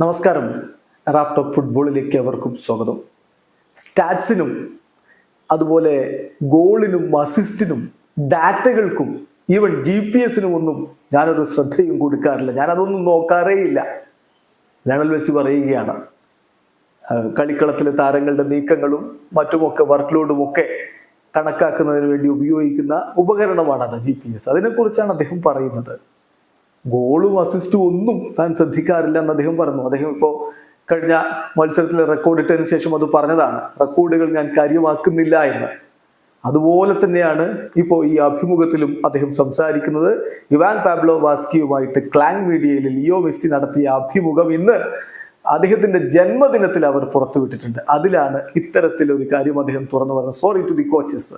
നമസ്കാരം. Raf top ഫുട്ബോളിലേക്ക് അവർക്കും സ്വാഗതം. സ്റ്റാറ്റ്സിനും അതുപോലെ ഗോളിനും അസിസ്റ്റിനും ഡാറ്റകൾക്കും ഈവൻ ജി പി എസിനും ഒന്നും ഞാനൊരു ശ്രദ്ധയും കൊടുക്കാറില്ല. ഞാനതൊന്നും നോക്കാറേ ഇല്ല ലണൽ മെസ്സി പറയുകയാണ് കളിക്കളത്തിലെ താരങ്ങളുടെ നീക്കങ്ങളും മറ്റുമൊക്കെ വർക്ക് ലോഡും ഒക്കെ കണക്കാക്കുന്നതിന് വേണ്ടി ഉപയോഗിക്കുന്ന ഉപകരണമാണത് ജി പി എസ് അതിനെക്കുറിച്ചാണ് അദ്ദേഹം പറയുന്നത്. ഗോളും അസിസ്റ്റും ഒന്നും താൻ ശ്രദ്ധിക്കാറില്ല എന്ന് അദ്ദേഹം പറഞ്ഞു. അദ്ദേഹം ഇപ്പോൾ കഴിഞ്ഞ മത്സരത്തിൽ റെക്കോർഡ് ഇട്ടതിന് ശേഷം അത് പറഞ്ഞതാണ് റെക്കോർഡുകൾ ഞാൻ കാര്യമാക്കുന്നില്ല എന്ന്. അതുപോലെ തന്നെയാണ് ഇപ്പോൾ ഈ അഭിമുഖത്തിലും അദ്ദേഹം സംസാരിക്കുന്നത്. ഇവാൻ പാബ്ലോ വാസ്കിയുമായിട്ട് ക്ലാങ് മീഡിയയിൽ ലിയോ മെസ്സി നടത്തിയ അഭിമുഖം ഇന്ന് അദ്ദേഹത്തിന്റെ ജന്മദിനത്തിൽ അവർ പുറത്തുവിട്ടിട്ടുണ്ട് അതിലാണ് ഇത്തരത്തിലൊരു കാര്യം അദ്ദേഹം തുറന്നു പറഞ്ഞത്. സോറി ടു ദി കോച്ചസ്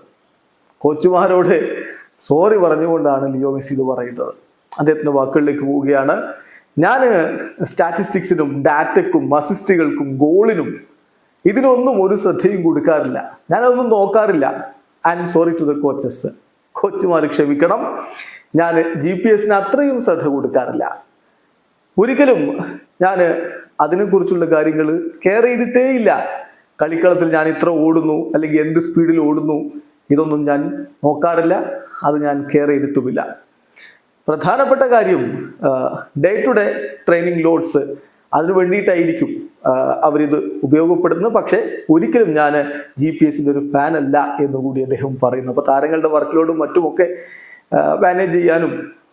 കോച്ചുമാരോട് സോറി പറഞ്ഞുകൊണ്ടാണ് ലിയോ മെസ്സി ഇത് പറയുന്നത്. അദ്ദേഹത്തിന്റെ വാക്കുകളിലേക്ക് പോവുകയാണ്. ഞാൻ സ്റ്റാറ്റിസ്റ്റിക്സിനും ഡാറ്റയ്ക്കും അസിസ്റ്റുകൾക്കും ഗോളിനും ഇതിനൊന്നും ഒരു ശ്രദ്ധയും കൊടുക്കാറില്ല. ഞാനതൊന്നും നോക്കാറില്ല. I'm sorry to the coaches കോച്ചുമാർ ക്ഷമിക്കണം. ഞാൻ ജി പി എസിന് അത്രയും ശ്രദ്ധ കൊടുക്കാറില്ല. ഒരിക്കലും ഞാൻ അതിനെക്കുറിച്ചുള്ള കാര്യങ്ങൾ കെയർ ചെയ്തിട്ടേ ഇല്ല. കളിക്കളത്തിൽ ഞാൻ ഇത്ര ഓടുന്നു അല്ലെങ്കിൽ എന്ത് സ്പീഡിൽ ഓടുന്നു ഇതൊന്നും ഞാൻ നോക്കാറില്ല. അത് ഞാൻ കെയർ ചെയ്തിട്ടുമില്ല. പ്രധാനപ്പെട്ട കാര്യം day to day training loads അതിനു വേണ്ടിയിട്ടായിരിക്കും അവരിത് ഉപയോഗപ്പെടുന്നത്. പക്ഷേ ഒരിക്കലും ഞാൻ ജി പി എസിന്റെ ഒരു ഫാൻ അല്ല എന്നുകൂടി അദ്ദേഹം പറയുന്നു. അപ്പോൾ താരങ്ങളുടെ വർക്ക് ലോഡും മറ്റുമൊക്കെ മാനേജ് ചെയ്യാനും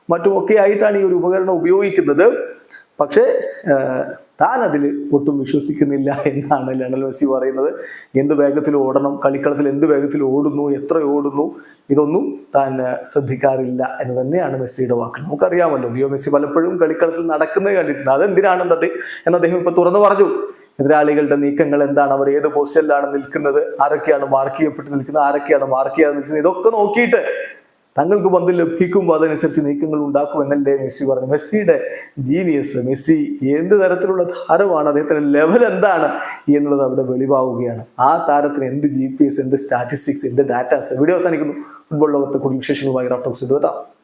മറ്റുമൊക്കെ ആയിട്ടാണ് ഈ ഒരു ഉപകരണം ഉപയോഗിക്കുന്നത്. പക്ഷേ താൻ അതിൽ ഒട്ടും വിശ്വസിക്കുന്നില്ല എന്നാണ് ലണൽ മെസ്സി പറയുന്നത്. എന്ത് വേഗത്തിൽ ഓടണം കളിക്കളത്തിൽ എന്ത് വേഗത്തിൽ ഓടുന്നു എത്ര ഓടുന്നു ഇതൊന്നും താൻ ശ്രദ്ധിക്കാറില്ല എന്ന് തന്നെയാണ് മെസ്സിയുടെ വാക്ക്. നമുക്കറിയാമല്ലോ ലിയോ മെസ്സി പലപ്പോഴും കളിക്കളത്തിൽ നടക്കുന്നത് കണ്ടിട്ടുണ്ട്. അതെന്തിനാണെന്ന് അദ്ദേഹം എന്ന് അദ്ദേഹം ഇപ്പൊ തുറന്നു പറഞ്ഞു. എതിരാളികളുടെ നീക്കങ്ങൾ എന്താണ്? അവർ ഏത് പൊസിഷനിലാണ് നിൽക്കുന്നത്? ആരൊക്കെയാണ് മാർക്ക് ചെയ്യപ്പെട്ട് നിൽക്കുന്നത്? ആരൊക്കെയാണ് മാർക്ക് ചെയ്യാതെ നിൽക്കുന്നത്? ഇതൊക്കെ നോക്കിയിട്ട് തങ്ങൾക്ക് പന്ത് ലഭിക്കുമ്പോൾ അതനുസരിച്ച് നീക്കങ്ങൾ ഉണ്ടാക്കുമെന്നല്ലേ മെസ്സി പറഞ്ഞു. മെസ്സിയുടെ ജീനിയസ് മെസ്സി എന്ത് തരത്തിലുള്ള താരമാണ്? അദ്ദേഹത്തിന്റെ ലെവൽ എന്താണ്? എന്നുള്ളത് അവിടെ വെളിവാവുകയാണ്. ആ താരത്തിന് എന്ത് ജി പി എസ് എന്ത് സ്റ്റാറ്റിസ്റ്റിക്സ് എന്ത് ഡാറ്റാസ് വീഡിയോ അവസാനിക്കുന്നു. ഫുട്ബോൾ ലോകത്തെ കൂടുതൽ വിശേഷങ്ങളുമായി റാഫ്റ്റോക്സ് എത്താം